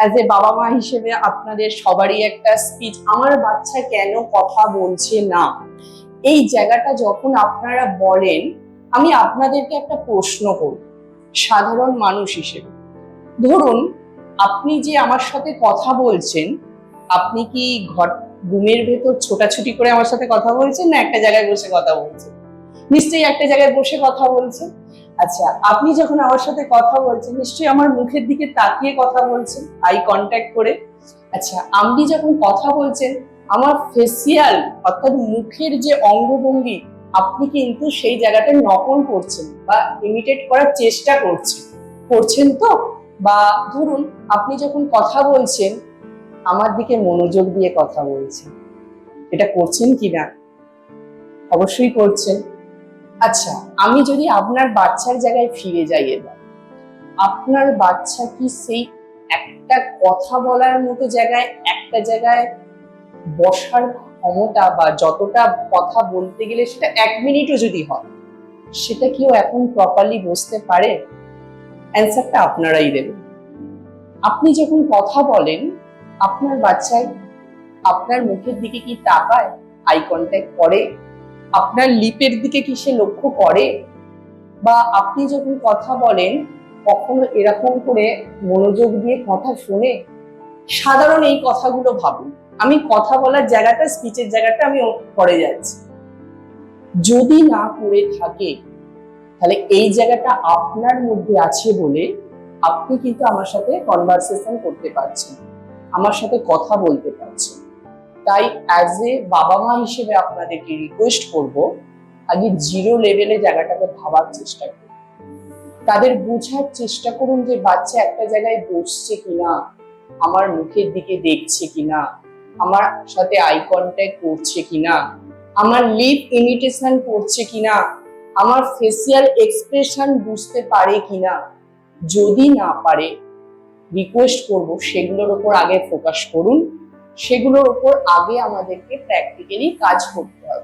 As a বাবা মা হিসেবে আপনাদের সবারই একটা স্পিচ আমার বাচ্চা কেন কথা বলছে না? এই জায়গাটা যখন আপনারা বলেন, আমি আপনাদেরকে একটা প্রশ্ন করব সাধারণ মানুষ হিসেবে। ধরুন, আপনি যে আমার সাথে কথা বলছেন, আপনি কি ঘর রুমের ভেতর ছোটাছুটি করে আমার সাথে কথা বলছেন না একটা জায়গায় বসে কথা বলছেন? নিশ্চয়ই একটা জায়গায় বসে কথা বলছেন। আচ্ছা আপনি যখন আমার সাথে কথা বলছেন, নিশ্চয়ই আমার মুখের দিকে তাকিয়ে কথা বলছেন আই কন্ট্যাক্ট করে। আচ্ছা আপনি যখন কথা বলছেন, আমার ফেসিয়াল অর্থাৎ মুখের যে অঙ্গভঙ্গি, আপনি কিন্তু সেই জায়গাটা নকল করছেন বা ইমিটেট করার চেষ্টা করছেন। করছেন তো? বা ধরুন, আপনি যখন কথা বলছেন, আমার দিকে মনোযোগ দিয়ে কথা বলছেন। এটা করছেন কি না অবশ্যই করছেন। আচ্ছা আমি যদি আপনার বাচ্চার জায়গায় ফিরে যাই এবার, আপনার বাচ্চা কি সেই একটা কথা বলার মতো জায়গায়, একটা জায়গায় বসার ক্ষমতা বা যতটা কথা বলতে গেলে সেটা এক মিনিটও যদি হয়, সেটা কি ও এখন প্রপারলি বসতে পারে? অ্যান্সারটা আপনারাই দেবেন। আপনি যখন কথা বলেন, আপনার বাচ্চায় আপনার মুখের দিকে কি তাকায়? আই কন্ট্যাক্ট করে? আপনার লিপের দিকে কি সে লক্ষ্য করে? বা আপনি যখন কথা বলেন, কখনো এরকম করে মনোযোগ দিয়ে কথা শুনে সাধারণ এই কথাগুলো ভাবুন। আমি কথা বলার জায়গাটা স্পিচের জায়গাটা আমি পরে যাচ্ছি। যদি না করে থাকে, তাহলে এই জায়গাটা আপনার মধ্যে আছে বলে আপনি কিন্তু আমার সাথে কনভারসেশন করতে পারছেন আমার সাথে কথা বলতে পারছেন তাই অ্যাজ এ বাবা মা হিসেবে আপনাদেরকে রিকোয়েস্ট করব, আগে জিরো লেভেলে জায়গাটাকে ভাবার চেষ্টা করুন। তাদের বোঝার চেষ্টা করুন যে বাচ্চা একটা জায়গায় বসছে কিনা, আমার মুখের দিকে দেখছে কিনা, আমার সাথে আই কন্ট্যাক্ট করছে কিনা, আমার লিপ ইমিটেশন করছে কিনা, আমার ফেসিয়াল এক্সপ্রেশন বুঝতে পারে কিনা। যদি না পারে রিকোয়েস্ট করব, সেগুলোর উপর আগে ফোকাস করুন। সেগুলোর উপর আগে আমাদেরকে প্র্যাকটিক্যালি কাজ করতে হবে।